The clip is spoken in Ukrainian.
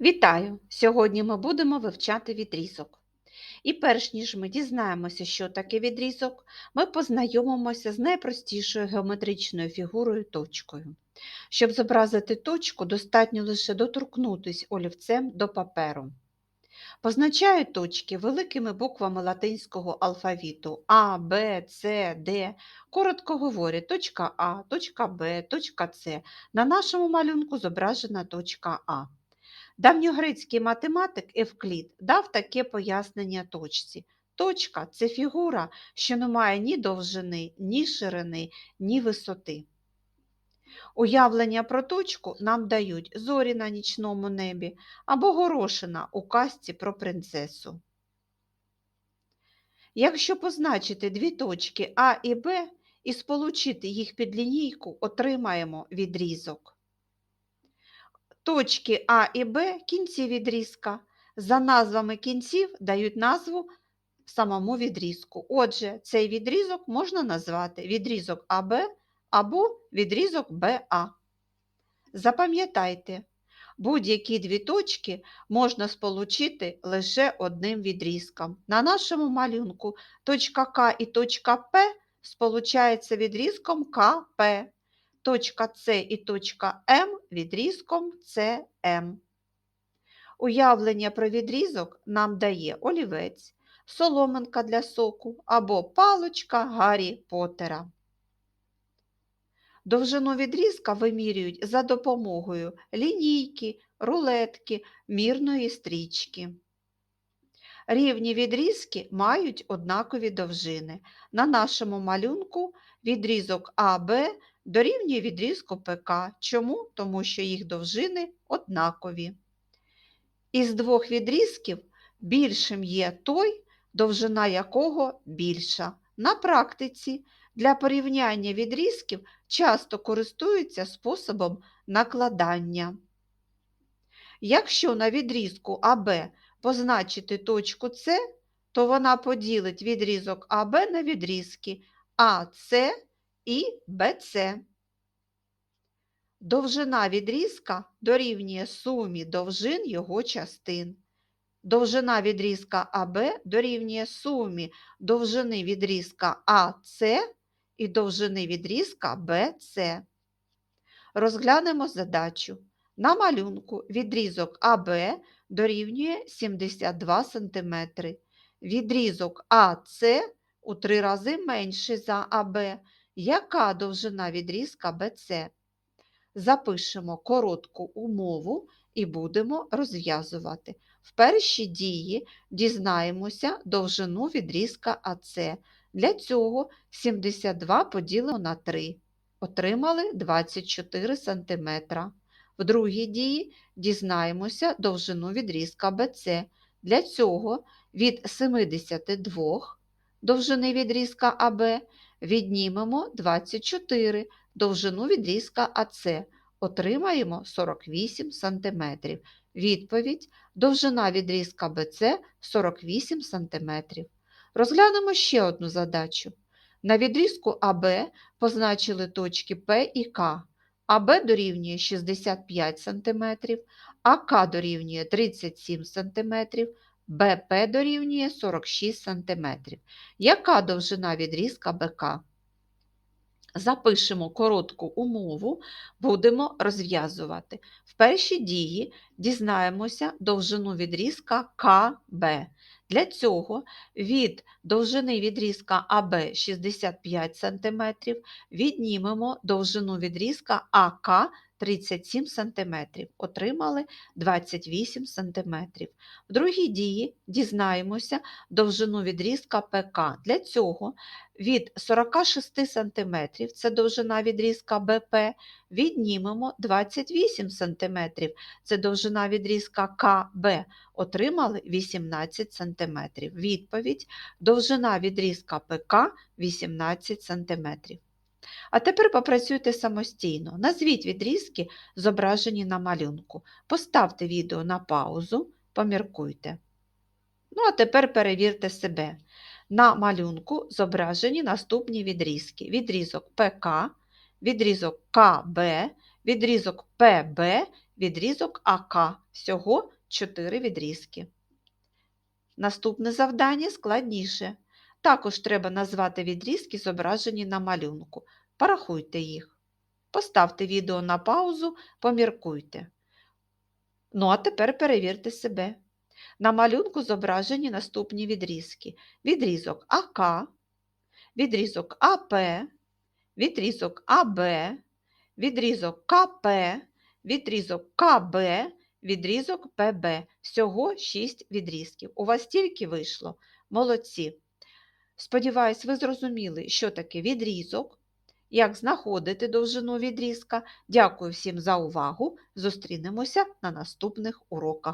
Вітаю! Сьогодні ми будемо вивчати відрізок. І перш ніж ми дізнаємося, що таке відрізок, ми познайомимося з найпростішою геометричною фігурою точкою. Щоб зобразити точку, достатньо лише доторкнутися олівцем до паперу. Позначають точки великими буквами латинського алфавіту А, Б, С, Д. Коротко говорять, точка А, точка Б, точка С. На нашому малюнку зображена точка А. Давньогрецький математик Евклід дав таке пояснення точці. Точка це фігура, що не має ні довжини, ні ширини, ні висоти. Уявлення про точку нам дають зорі на нічному небі або горошина у казці про принцесу. Якщо позначити дві точки А і Б і сполучити їх під лінійку, отримаємо відрізок. Точки А і Б кінці відрізка. За назвами кінців дають назву самому відрізку. Отже, цей відрізок можна назвати відрізок АБ або відрізок БА. Запам'ятайте, будь-які дві точки можна сполучити лише одним відрізком. На нашому малюнку точка К і точка П сполучаються відрізком КП точка С і точка М відрізком СМ. Уявлення про відрізок нам дає олівець, соломинка для соку або палочка Гаррі Поттера. Довжину відрізка вимірюють за допомогою лінійки, рулетки, мірної стрічки. Рівні відрізки мають однакові довжини. На нашому малюнку відрізок АБ дорівнює відрізку ПК. Чому? Тому що їх довжини однакові. Із двох відрізків більшим є той, довжина якого більша. На практиці для порівняння відрізків часто користуються способом накладання. Якщо на відрізку АБ позначити точку С, то вона поділить відрізок АБ на відрізки АС і БЦ. Довжина відрізка дорівнює сумі довжин його частин. Довжина відрізка АБ дорівнює сумі довжини відрізка АС і довжини відрізка БЦ. Розглянемо задачу. На малюнку відрізок АБ дорівнює 72 см. Відрізок АС у три рази менший за АБ. Яка довжина відрізка БЦ? Запишемо коротку умову і будемо розв'язувати. В першій дії дізнаємося довжину відрізка АС. Для цього 72 поділимо на 3. Отримали 24 см. В другій дії дізнаємося довжину відрізка БЦ. Для цього від 72 довжини відрізка АБ віднімемо 24 довжину відрізка АС. Отримаємо 48 см. Відповідь довжина відрізка БЦ 48 см. Розглянемо ще одну задачу. На відрізку АБ позначили точки П і К. АБ дорівнює 65 см, АК дорівнює 37 см, БП дорівнює 46 см. Яка довжина відрізка БК? Запишемо коротку умову, будемо розв'язувати. В першій дії дізнаємося довжину відрізка КБ. Для цього від довжини відрізка АБ 65 см віднімемо довжину відрізка АК 37 см. Отримали 28 см. В другій дії дізнаємося довжину відрізка ПК. Для цього від 46 см, це довжина відрізка БП, віднімемо 28 см, це довжина відрізка КБ, отримали 18 см. Відповідь довжина відрізка ПК 18 см. А тепер попрацюйте самостійно. Назвіть відрізки, зображені на малюнку. Поставте відео на паузу, поміркуйте. Ну, а тепер перевірте себе. На малюнку зображені наступні відрізки: відрізок ПК, відрізок КБ, відрізок ПБ відрізок АК. Всього 4 відрізки. Наступне завдання складніше. Також треба назвати відрізки, зображені на малюнку. Порахуйте їх. Поставте відео на паузу, поміркуйте. Ну, а тепер перевірте себе. На малюнку зображені наступні відрізки. Відрізок АК, відрізок АП, відрізок АБ, відрізок КП, відрізок КБ, відрізок ПБ. Всього 6 відрізків. У вас тільки вийшло. Молодці. Сподіваюсь, ви зрозуміли, що таке відрізок, як знаходити довжину відрізка. Дякую всім за увагу. Зустрінемося на наступних уроках.